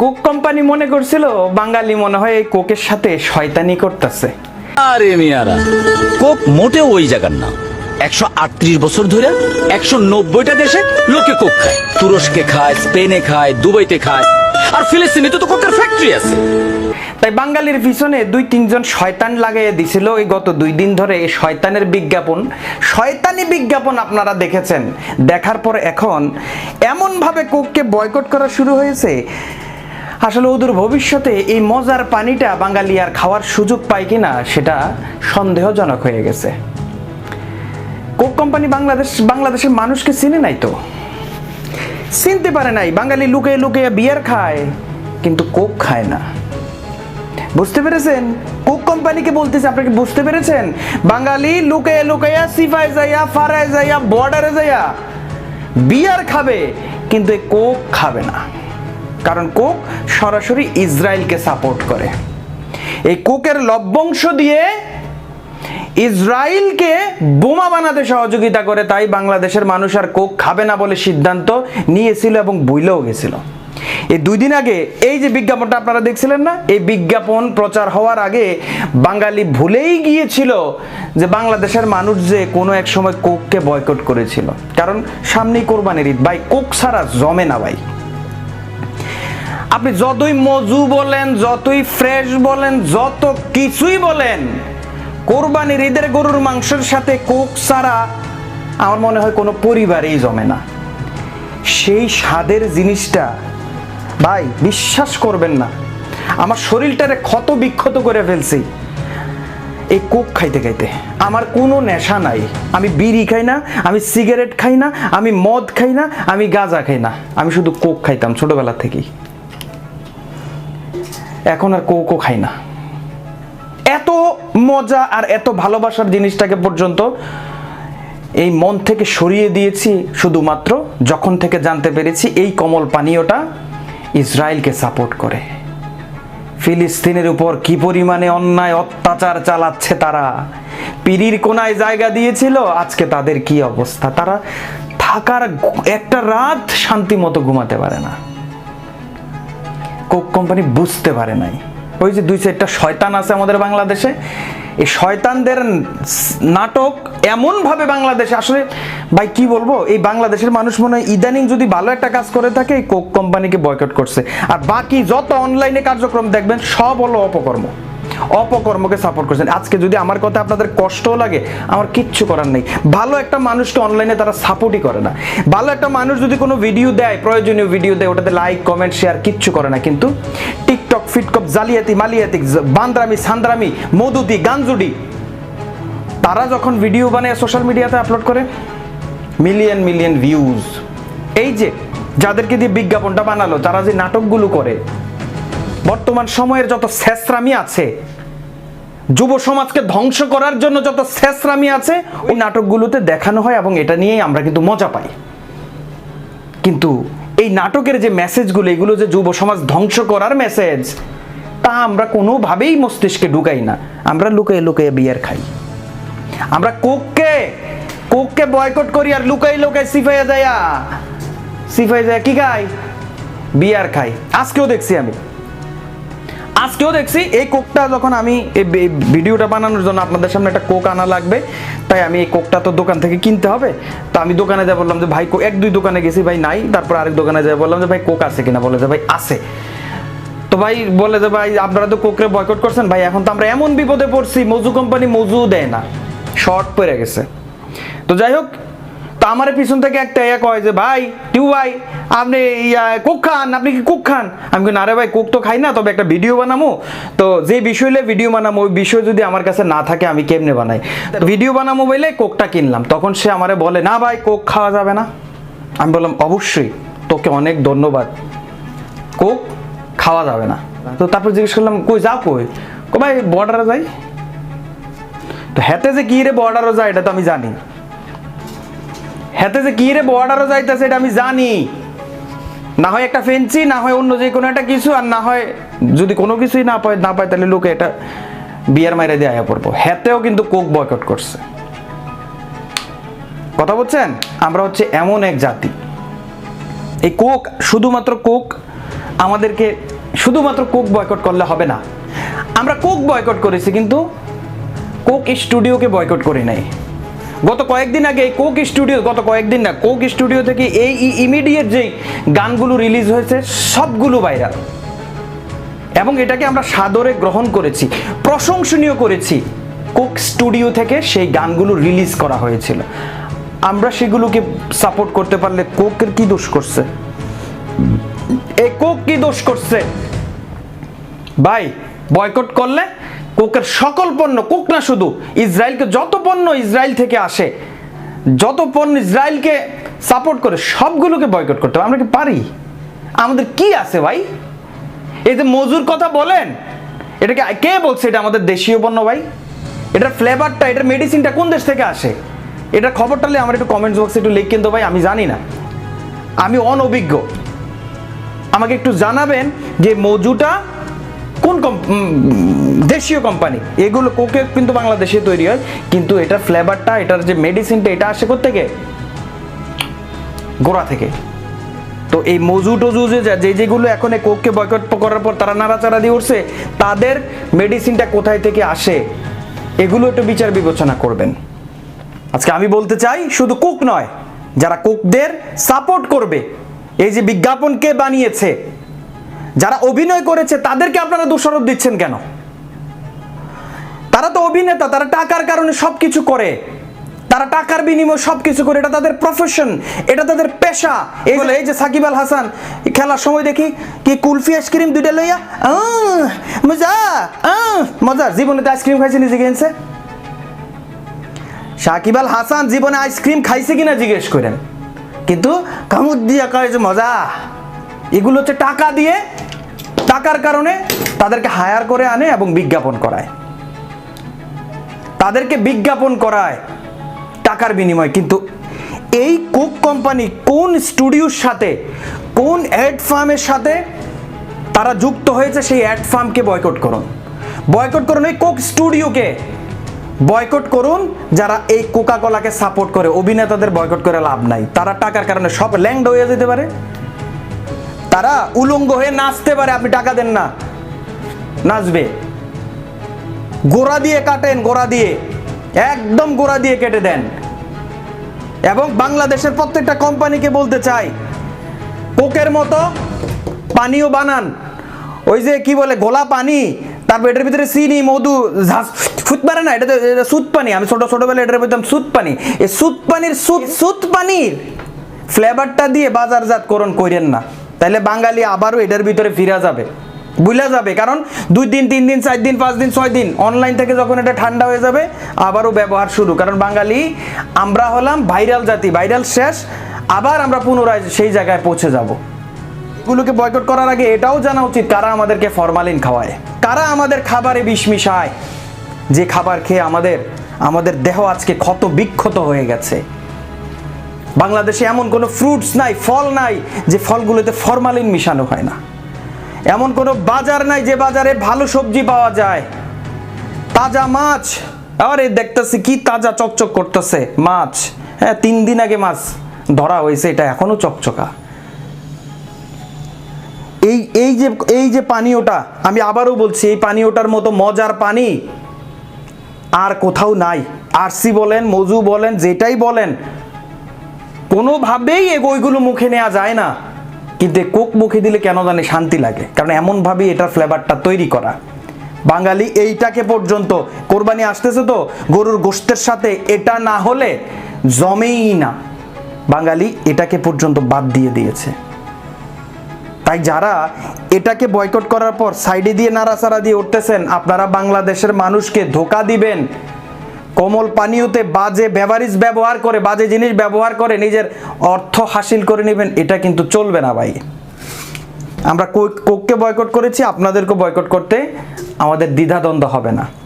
Coke company মনে করছিল, বাঙালি মনে হয় এই কোকের সাথে শয়তানি করতেছে। আরে মিয়ারা, কোক মোটেও ওই জায়গার না। একশো আটত্রিশ বছর ধরে একশো নব্বইটা দেশে লোকে কোক খায়। তুরস্কে খায়, স্পেনে খায়, দুবাইতে খায়। আর ফিলিস্তিনে তো কোকের ফ্যাক্টরি আছে। তাই বাঙালির পিছনে দুই তিনজন শয়তান লাগাইয়ে দিছিল এই গত দুই দিন ধরে এই শয়তানের বিজ্ঞাপন। শয়তানি বিজ্ঞাপন আপনারা দেখেছেন। দেখার পর এখন এমনভাবে কোককে বয়কট করা শুরু হয়েছে। আসলে ওদের ভবিষ্যতে এই মজার পানিটা বাঙালি আর খাওয়ার সুযোগ পায় কিনা সেটা সন্দেহজনক হয়ে গেছে। কোক কোম্পানি বাংলাদেশ, বাংলাদেশের মানুষকে চিনে নাই তো? চিনতে পারে নাই। বাঙালি লুকিয়ে লুকিয়ে বিয়ার খায়। কিন্তু কোক খায় না। বুঝতে পেরেছেন? কোক কোম্পানিকে বলতেছে আপনাকে বুঝতে পেরেছেন? বাঙালি লুকাইয়া লুকাইয়া সিফায় যাইয়া, ফারায় যাইয়া, বর্ডারে যাইয়া বিয়ার খাবে, কিন্তু এই কোক খাবে না। কারণ কোক সরাসরি ইসরায়েলকে সাপোর্ট করে। এই কোকের লভ্যাংশ দিয়ে ইসরায়েলকে বোমা বানাতে সহযোগিতা করে, তাই বাংলাদেশের মানুষ আর কোক খাবে না বলে সিদ্ধান্ত নিয়েছিল এবং বইলেও গেছিল। এই দুই দিন আগে এই যে বিজ্ঞাপনটা আপনারা দেখছিলেন না, এই বিজ্ঞাপন প্রচার হওয়ার আগে বাঙালি ভুলেই গিয়েছিল যে বাংলাদেশের মানুষ যে কোনো এক সময় কোককে বয়কট করেছিল। কারণ সামনেই কোরবানির ঈদ, ভাই কোক ছাড়া জমে না ভাই। আপনি যতই মজু বলেন, যতই ফ্রেশ বলেন, যত কিছুই বলেন, কোরবানির ঈদের গরুর মাংসের সাথে কোক ছাড়া আমার মনে হয় কোনো পরিবারেই জমে না। সেই স্বাদের জিনিসটা ভাই, বিশ্বাস করবেন না। আমার শরীরটারে ক্ষত বিক্ষত করে ফেলছি। এই কোক খাইতে খাইতে। আমার কোনো নেশা নাই। আমি বিড়ি খাই না, আমি সিগারেট খাই না, আমি মদ খাই না, আমি গাঁজা খাই না। আমি শুধু কোক খাইতাম ছোটবেলা থেকেই। এখন আর কোকও খাই না। এত মজা আর এত ভালোবাসার জিনিসটাকে পর্যন্ত এই মন থেকে সরিয়ে দিয়েছি শুধুমাত্র যখন থেকে জানতে পেরেছি এই কমল পানীয়টা ইসরায়েলকে সাপোর্ট করে। ফিলিস্তিনের উপর কি পরিমাণে অন্যায় অত্যাচার চালাচ্ছে তারা? পিরির কোনায় জায়গা দিয়েছিল, আজকে তাদের কি অবস্থা? তারা থাকার একটা রাত শান্তি মতো ঘুমাতে পারে না। কোক কোম্পানি বুঝতে পারে নাই। ওই যে দুই চারটা শয়তান আছে আমাদের বাংলাদেশে এই শয়তানদের নাটক এমনভাবে বাংলাদেশে, আসলে ভাই কি বলব, এই বাংলাদেশের মানুষ মনে হয় ইদানিং যদি ভালো একটা কাজ করে থাকে, এই কোক কোম্পানিকে বয়কট করছে। আর বাকি যত অনলাইনে কার্যক্রম দেখবেন, সব হলো অপকর্ম। অপকর্মকে সাপোর্ট করছেন। আজকে যদি আমার কথা আপনাদের কষ্টও লাগে, আমার কিচ্ছু করার নেই। ভালো একটা মানুষকে অনলাইনে তারা সাপোর্টই করে না। ভালো একটা মানুষ যদি কোনো ভিডিও দেয়, প্রয়োজনীয় ভিডিও দেয়, ওটাতে লাইক কমেন্ট শেয়ার কিচ্ছু করে না। কিন্তু টিকটক ফিটকপ জালিয়াতি মালিয়াতি বান্দ্রামি সান্দ্রামি মধুদি গাঞ্জুডি তারা যখন ভিডিও বানিয়ে সোশ্যাল মিডিয়াতে আপলোড করে মিলিয়ন মিলিয়ন ভিউজ এই যে, যাদেরকে দিয়ে বিজ্ঞাপনটা বানালো, তারা যে নাটকগুলো করে বর্তমান সময়ের যত শেষরামি আছে, যুব সমাজকে ধ্বংস করার জন্য যত শেষরামি আছে, ওই নাটকগুলোতে দেখানো হয় এবং এটা নিয়েই আমরা কিন্তু মজা পাই। কিন্তু এই নাটকের যে মেসেজগুলো, এগুলো যে যুব সমাজ ধ্বংস করার মেসেজ, তা আমরা কোনোভাবেই মস্তিষ্কে ঢুকাই না। আমরা লুকিয়ে লুকিয়ে বিয়ার খাই। আমরা কোককে কোককে বয়কট করি আর লুকাই লুকাই সিফাইয়া যায়া। সিফাই যায় কি খাই? বিয়ার খাই। আজকেও দেখছি আমি। আজকেও দেখছি, এই কোকটা যখন আমি এই ভিডিওটা বানানোর জন্য আপনাদের সামনে একটা কোক আনা লাগবে, তাই আমি এই কোকটা তো দোকান থেকে কিনতে হবে। তো আমি দোকানে যা বললাম যে, ভাই এক দুই দোকানে গেছি, ভাই, নাই। তারপর আরেক দোকানে যাই বললাম যে, ভাই, কোক আছে কিনা? বলে যে, ভাই, আছে। তো ভাই বলে যে, ভাই, আপনারা তো কোকরে বয়কট করছেন? ভাই, এখন তো আমরা এমন বিপদে পড়ছি মজু কোম্পানি মজু দেয় না। শর্ট পড়ে গেছে। তো যাই হোক আমার পিছন থেকে একটা ইয়া কয় যে ভাই টিউ ভাই আপনি ইয়া কুক খান আপনি কি কুক খান? আমি বলি, না রে ভাই কুক তো খাই না তবে একটা ভিডিও বানাবো তো যে বিষয় নিয়ে ভিডিও বানাবো ওই বিষয় যদি আমার কাছে না থাকে আমি কেমনে বানাই? ভিডিও বানাবো বলে কোকটা কিনলাম। তখন সে আমারে বলে না ভাই কোক খাওয়া যাবে না। আমি বললাম অবশ্যই তোকে অনেক ধন্যবাদ। কোক খাওয়া যাবে না। তো তারপর জিজ্ঞেস করলাম কই যাও কই? ভাই বর্ডারে যাই। তো হেতে যে কি রে বর্ডারও যায় এটা তো আমি জানি। হেতে যে কি রে বর্ডারও যাইতেছে এটা আমি জানি। না হয় একটা ফেন্সি না হয় অন্য যে কোনো একটা কিছু, আর না হয় যদি কোনো কিছুই না পায় না পায় তাহলে লোকে এটা বিয়ার মাইরে দিয়ে আয়া পড়ব। হেতেও কিন্তু কোক বয়কট করছে। কথা বলছেন? আমরা হচ্ছে এমন এক জাতি। এই কোক শুধুমাত্র কোক আমাদেরকে শুধুমাত্র কোক বয়কট করলে হবে না। আমরা কোক বয়কট করেছি, কিন্তু কোক স্টুডিওকে বয়কট করি নাই। গত কয়েকদিন আগে এই কোক স্টুডিও, গত কয়েকদিন না, কোক স্টুডিও থেকে এই ইমিডিয়েট যেই গানগুলো রিলিজ হয়েছে, সবগুলো ভাইরাল এবং এটাকে আমরা সাদরে গ্রহণ করেছি, প্রশংসনীয় করেছি। কোক স্টুডিও থেকে সেই গানগুলো রিলিজ করা হয়েছিল। আমরা সেগুলোকে সাপোর্ট করতে পারলে কোকের কি দোষ করছে? এ কোক কি দোষ করছে? ভাই বয়কট করলে কোকের সকল পণ্য, কোক না শুধু, ইসরায়েলকে যত পণ্য ইসরায়েল থেকে আসে, যত পণ্য ইসরায়েলকে সাপোর্ট করে, সবগুলোকে বয়কট করতে হবে। আমরা কি পারি? আমাদের কি আছে ভাই? এই যে মজুর কথা বলেন, এটাকে কে বলছে? এটা আমাদের দেশীয় পণ্য ভাই। এটার ফ্লেভারটা এটার মেডিসিনটা কোন দেশ থেকে আসে? এটার খবরটা আমার একটু কমেন্টস বক্সে একটু লিখ কিন্তু ভাই, আমি জানি না। আমি অনভিজ্ঞ। আমাকে একটু জানাবেন যে মজুটা কোন দেশীয় কোম্পানি এগুলো কোকে কিন্তু বাংলাদেশে তৈরি হয়, কিন্তু এটার ফ্লেভারটা এটার যে মেডিসিনটা এটা আসে থেকে গোড়া থেকে। তো এই মজু টজু যা- যে যেগুলো এখন এই কোককে বয়কট করার পর তারা নাড়াচাড়া দিয়ে উঠছে, তাদের মেডিসিনটা কোথায় থেকে আসে? এগুলো একটু বিচার বিবেচনা করবেন। আজকে আমি বলতে চাই, শুধু কুক নয়, যারা কুকদের সাপোর্ট করবে, এই যে বিজ্ঞাপনকে বানিয়েছে যারা অভিনয় করেছে, তাদেরকে আপনারা দোষারোপ দিচ্ছেন কেন? তারা তো অভিনেতা, তারা টাকার কারণে সব কিছু করে। তারা টাকার বিনিময়ে সব কিছু করে, এটা তাদের প্রফেশন এটা তাদের পেশা। এগুলো এই যে সাকিব আল হাসান, খেলার সময় দেখি, কি কুলফি আইসক্রিম দুইটা লইয়া মজা মজা। জীবনে তো আইসক্রিম খাইছে নিজে গেছে সাকিব আল হাসান জীবনে আইসক্রিম খাইছে কিনা জিজ্ঞেস করেন। কিন্তু কামুদ দিয়া কয় যে মজা, এগুলো হচ্ছে টাকা দিয়ে টাকার কারণে তাদেরকে হায়ার করে আনে এবং বিজ্ঞাপন করায়। তাদেরকে বিজ্ঞাপন করায় টাকার বিনিময়। কিন্তু এই কোক কোম্পানি কোন স্টুডিওর সাথে, কোন অ্যাড ফার্মের সাথে তারা যুক্ত হয়েছে সেই অ্যাড ফার্মকে বয়কট করুন। বয়কট করুন এই কোক স্টুডিওকে। বয়কট করুন যারা এই কোকা কোলাকে সাপোর্ট করে, অভিনেতাদের বয়কট করে লাভ নাই। তারা টাকার কারণে সব ল্যাংড হয়ে যেতে পারে। তারা উলঙ্গ হয়ে নাচতে পারে, আপনি টাকা দেন না। নাচবে। গোড়া দিয়ে কাটেন, গোড়া দিয়ে। একদম গোড়া দিয়ে কেটে দেন। এবং বাংলাদেশের প্রত্যেকটা কোম্পানিকে বলতে চাই, কোকের মতো পানিও বানান। ওই যে কি বলে, গোলা পানি, তারপর এটার ভিতরে চিনি, মধু ফুট পারে না এটা সুত পানি, আমি ছোট, ছোটবেলায় এটার বলতাম সুত পানি। এই সুত পানির সুত সুত পানির ফ্লেভারটা দিয়ে বাজারজাতকরণ করেন না। তাহলে বাঙালি আবারও এটার ভিতরে ফিরা যাবে। বুঝলা যাবে? কারণ দুই দিন, তিন দিন, চার দিন, পাঁচ দিন, ছয় দিন অনলাইন থেকে যখন এটা ঠান্ডা হয়ে যাবে, আবারও ব্যবহার শুরু। কারণ বাঙালি, আমরা হলাম ভাইরাল জাতি ভাইরাল শেষ, আবার আমরা পুনরায় সেই জায়গায় পৌঁছে যাব। এগুলোকে বয়কট করার আগে এটাও জানা উচিত কারা আমাদেরকে ফরমালিন খাওয়ায়। কারা আমাদের খাবারে বিষ মিশায়? যে খাবার খেয়ে আমাদের আমাদের দেহ আজকে ক্ষত বিক্ষত হয়ে গেছে। বাংলাদেশে এমন কোনো ফ্রুটস নাই, ফল নাই যে ফলগুলোতে ফরমালিন মিশানো হয় না। এমন কোনো বাজার নাই যে বাজারে ভালো সবজি পাওয়া যায়। তাজা মাছ। আরে দেখতেছি কি তাজা চকচক করতেছে মাছ। হ্যাঁ তিন দিন আগে মাছ ধরা হয়েছে, এটা এখনও চকচকা। এই এই যে এই যে পানীয়টা, আমি আবারও বলছি, এই পানীয়টার মতো মজার পানি আর কোথাও নাই। আরসি বলেন, মজু বলেন, যেটাই বলেন কোনোভাবেই এ ওইগুলো মুখে নেওয়া যায় না। কিন্তু কোক মুখে দিলে কেন জানি শান্তি লাগে? কারণ এমনভাবেই এটার ফ্লেভারটা তৈরি করা। বাঙালি এইটাকে পর্যন্ত, কোরবানি আসতেছে তো, গরুর গোশতের সাথে এটা না হলে জমেই না। বাঙালি এটাকে পর্যন্ত বাদ দিয়ে দিয়েছে। তাই যারা এটাকে বয়কট করার পর সাইডে দিয়ে নাড়াচাড়া দিয়ে উঠতেছেন, আপনারা বাংলাদেশের মানুষকে ধোকা দিবেন। কোমল পানীয়তে বাজে বেভারিজ ব্যবহার করে, বাজে জিনিস ব্যবহার করে নিজের অর্থ হাসিল করে নেবেন, এটা কিন্তু চলবে না ভাই। আমরা কোক- কোককে বয়কট করেছি আপনাদেরকে বয়কট করতে আমাদের দ্বিধাদ্বন্দ্ব হবে না।